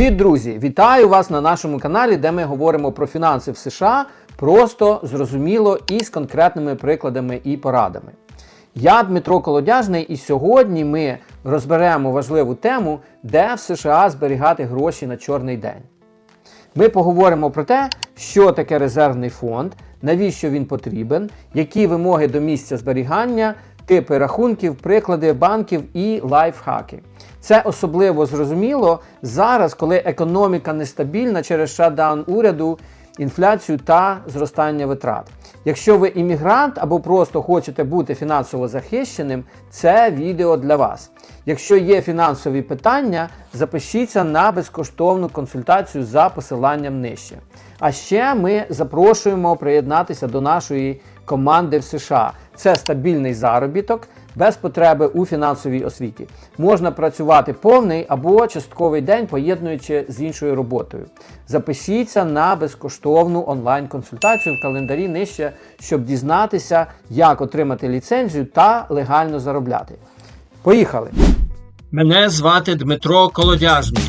Привіт, друзі! Вітаю вас на нашому каналі, де ми говоримо про фінанси в США просто, зрозуміло і з конкретними прикладами і порадами. Я Дмитро Колодяжний, і сьогодні ми розберемо важливу тему, де в США зберігати гроші на чорний день. Ми поговоримо про те, що таке резервний фонд, навіщо він потрібен, які вимоги до місця зберігання, типи рахунків, приклади банків і лайфхаки. Це особливо зрозуміло зараз, коли економіка нестабільна через шатдаун уряду, інфляцію та зростання витрат. Якщо ви іммігрант або просто хочете бути фінансово захищеним, це відео для вас. Якщо є фінансові питання, запишіться на безкоштовну консультацію за посиланням нижче. А ще ми запрошуємо приєднатися до нашої команди в США. Це стабільний заробіток без потреби у фінансовій освіті. Можна працювати повний або частковий день, поєднуючи з іншою роботою. Запишіться на безкоштовну онлайн-консультацію в календарі нижче, щоб дізнатися, як отримати ліцензію та легально заробляти. Поїхали! Мене звати Дмитро Колодяжний.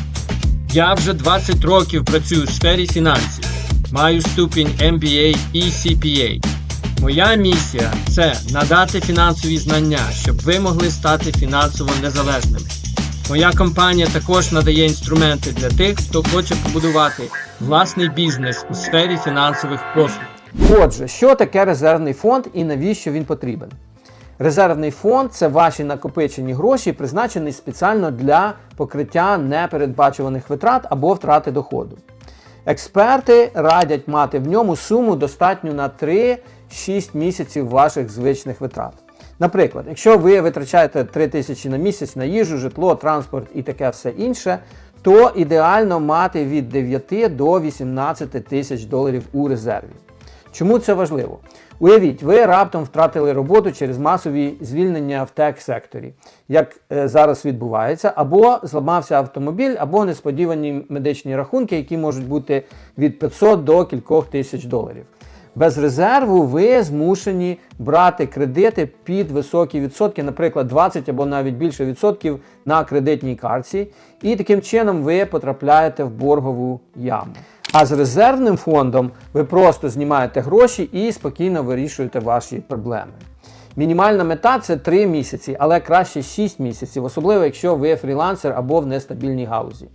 Я вже 20 років працюю в сфері фінансів. Маю ступінь MBA і CPA. Моя місія це надати фінансові знання, щоб ви могли стати фінансово незалежними. Моя компанія також надає інструменти для тих, хто хоче побудувати власний бізнес у сфері фінансових послуг. Отже, що таке резервний фонд і навіщо він потрібен? Резервний фонд це ваші накопичені гроші, призначений спеціально для покриття непередбачуваних витрат або втрати доходу. Експерти радять мати в ньому суму достатню на 3-6 місяців ваших звичних витрат. Наприклад, якщо ви витрачаєте 3 тисячі на місяць на їжу, житло, транспорт і таке все інше, то ідеально мати від 9 до 18 тисяч доларів у резерві. Чому це важливо? Уявіть, ви раптом втратили роботу через масові звільнення в тек-секторі, як е, зараз відбувається, або зламався автомобіль, або несподівані медичні рахунки, які можуть бути від 500 до кількох тисяч доларів. Без резерву ви змушені брати кредити під високі відсотки, наприклад, 20 або навіть більше відсотків на кредитній картці, і таким чином ви потрапляєте в боргову яму. А з резервним фондом ви просто знімаєте гроші і спокійно вирішуєте ваші проблеми. Мінімальна мета це 3 місяці, але краще 6 місяців, особливо якщо ви фрілансер або в нестабільній галузі.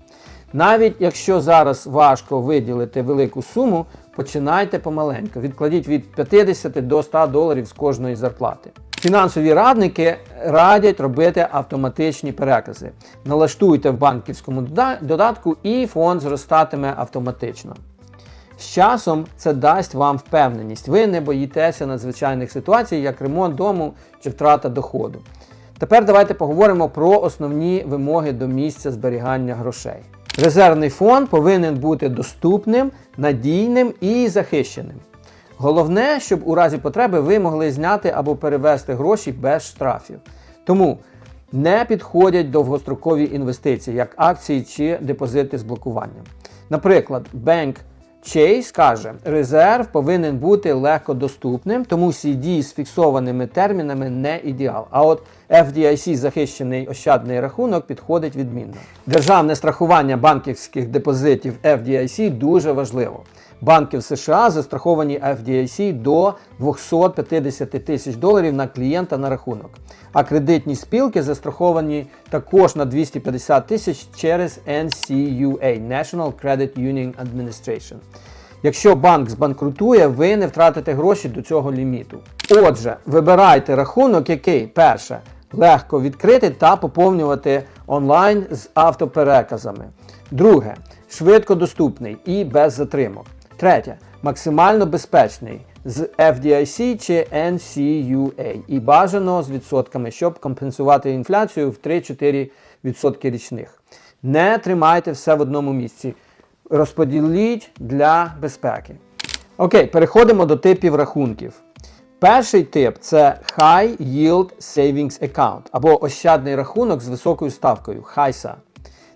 Навіть якщо зараз важко виділити велику суму, починайте помаленьку. Відкладіть від 50 до 100 доларів з кожної зарплати. Фінансові радники радять робити автоматичні перекази. Налаштуйте в банківському додатку і фонд зростатиме автоматично. З часом це дасть вам впевненість. Ви не боїтеся надзвичайних ситуацій, як ремонт дому чи втрата доходу. Тепер давайте поговоримо про основні вимоги до місця зберігання грошей. Резервний фонд повинен бути доступним, надійним і захищеним. Головне, щоб у разі потреби ви могли зняти або перевести гроші без штрафів. Тому не підходять довгострокові інвестиції, як акції чи депозити з блокуванням. Наприклад, Bank Chase каже, резерв повинен бути легкодоступним, тому CD з фіксованими термінами не ідеал. А от FDIC захищений ощадний рахунок підходить відмінно. Державне страхування банківських депозитів FDIC дуже важливо. Банки в США застраховані FDIC до 250 тисяч доларів на клієнта на рахунок. А кредитні спілки застраховані також на 250 тисяч через NCUA National Credit Union Administration. Якщо банк збанкрутує, ви не втратите гроші до цього ліміту. Отже, вибирайте рахунок, який перше легко відкрити та поповнювати онлайн з автопереказами. Друге швидко доступний і без затримок. Третє максимально безпечний з FDIC чи NCUA і бажано з відсотками, щоб компенсувати інфляцію в 3-4% річних. Не тримайте все в одному місці. Розподіліть для безпеки. Окей, переходимо до типів рахунків. Перший тип це High Yield Savings Account або ощадний рахунок з високою ставкою HISA.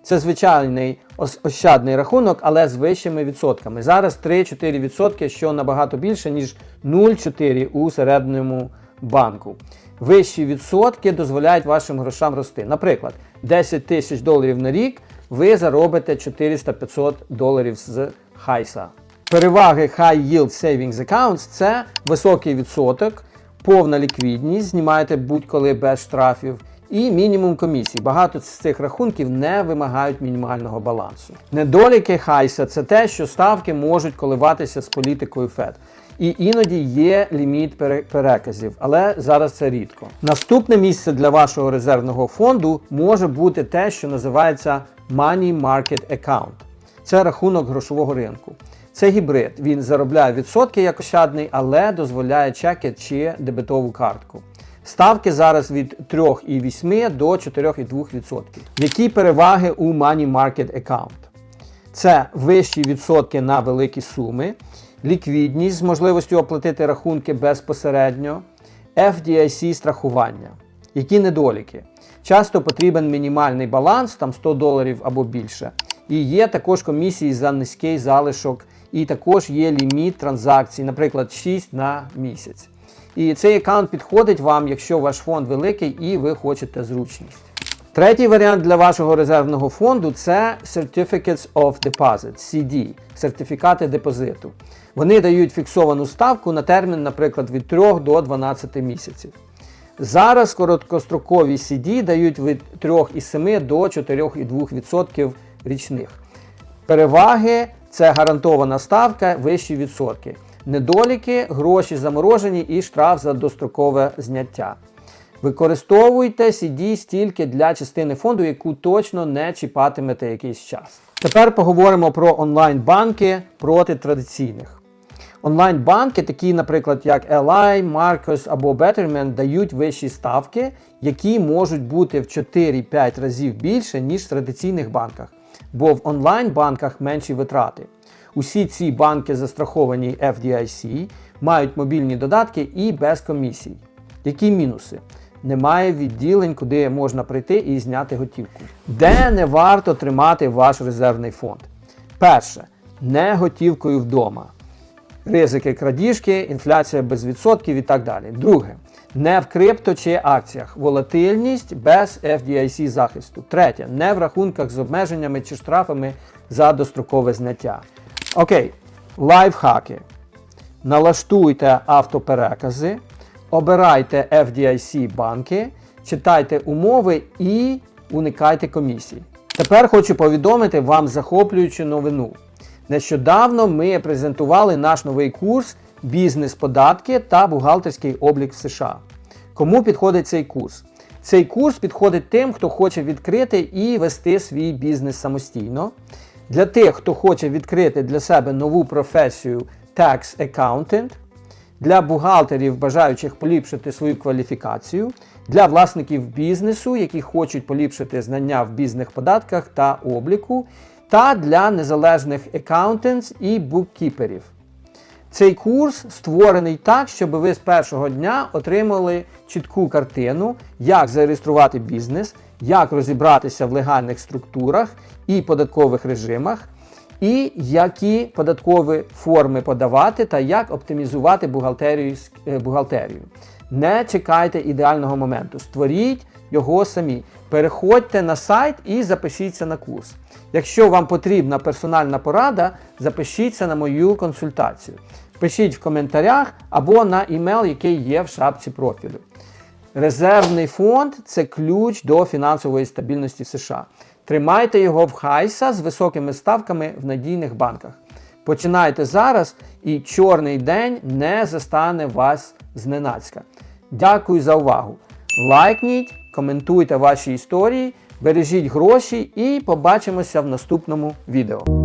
Це звичайний ощадний рахунок, але з вищими відсотками. Зараз 3-4%, що набагато більше, ніж 0,4 у середньому банку. Вищі відсотки дозволяють вашим грошам рости. Наприклад, 10 тисяч доларів на рік ви заробите 400-500 доларів з хайса. Переваги High Yield Savings Accounts це високий відсоток, повна ліквідність, знімаєте будь-коли без штрафів, і мінімум комісій. Багато з цих рахунків не вимагають мінімального балансу. Недоліки Хайса це те, що ставки можуть коливатися з політикою Фед. І іноді є ліміт переказів, але зараз це рідко. Наступне місце для вашого резервного фонду може бути те, що називається Money Market Account. Це рахунок грошового ринку. Це гібрид. Він заробляє відсотки як ощадний, але дозволяє чеки чи дебетову картку. Ставки зараз від 3,8 до 4,2%. Які переваги у Money Market Account? Це вищі відсотки на великі суми, ліквідність з можливістю оплатити рахунки безпосередньо, FDIC страхування. Які недоліки? Часто потрібен мінімальний баланс, там 100 доларів або більше. І є також комісії за низький залишок, і також є ліміт транзакцій, наприклад, 6 на місяць. І цей аккаунт підходить вам, якщо ваш фонд великий і ви хочете зручність. Третій варіант для вашого резервного фонду це Certificates of Deposit, CD, сертифікати депозиту. Вони дають фіксовану ставку на термін, наприклад, від 3 до 12 місяців. Зараз короткострокові CD дають від 3,7 до 4,2% річних. Переваги це гарантована ставка, вищі відсотки. Недоліки, гроші заморожені і штраф за дострокове зняття. Використовуйте CD стільки для частини фонду, яку точно не чіпатимете якийсь час. Тепер поговоримо про онлайн-банки проти традиційних. Онлайн-банки, такі, наприклад, як Ally, Marcus або Betterment, дають вищі ставки, які можуть бути в 4-5 разів більше, ніж в традиційних банках, бо в онлайн-банках менші витрати. Усі ці банки застраховані FDIC, мають мобільні додатки і без комісій. Які мінуси? Немає відділень, куди можна прийти і зняти готівку. Де не варто тримати ваш резервний фонд? Перше, не готівкою вдома. Ризики крадіжки, інфляція без відсотків і так далі. Друге, не в крипто чи акціях. Волатильність без FDIC захисту. Третє, не в рахунках з обмеженнями чи штрафами за дострокове зняття. Окей, лайфхаки. Налаштуйте автоперекази, обирайте FDIC банки, читайте умови і уникайте комісій. Тепер хочу повідомити вам захоплюючу новину. Нещодавно ми презентували наш новий курс Бізнес-податки та бухгалтерський облік в США. Кому підходить цей курс? Цей курс підходить тим, хто хоче відкрити і вести свій бізнес самостійно. Для тих, хто хоче відкрити для себе нову професію Tax Accountant, для бухгалтерів, бажаючих поліпшити свою кваліфікацію, для власників бізнесу, які хочуть поліпшити знання в бізнес податках та обліку, та для незалежних accountants і буккіперів. Цей курс створений так, щоб ви з першого дня отримали чітку картину, як зареєструвати бізнес, як розібратися в легальних структурах і податкових режимах, і які податкові форми подавати та як оптимізувати бухгалтерію. е, бухгалтерію. Не чекайте ідеального моменту. Створіть його самі. Переходьте на сайт і запишіться на курс. Якщо вам потрібна персональна порада, запишіться на мою консультацію. Пишіть в коментарях або на імейл, який є в шапці профілю. Резервний фонд це ключ до фінансової стабільності США. Тримайте його в хайса з високими ставками в надійних банках. Починайте зараз, і чорний день не застане вас зненацька. Дякую за увагу. Лайкніть, коментуйте ваші історії, бережіть гроші і побачимося в наступному відео.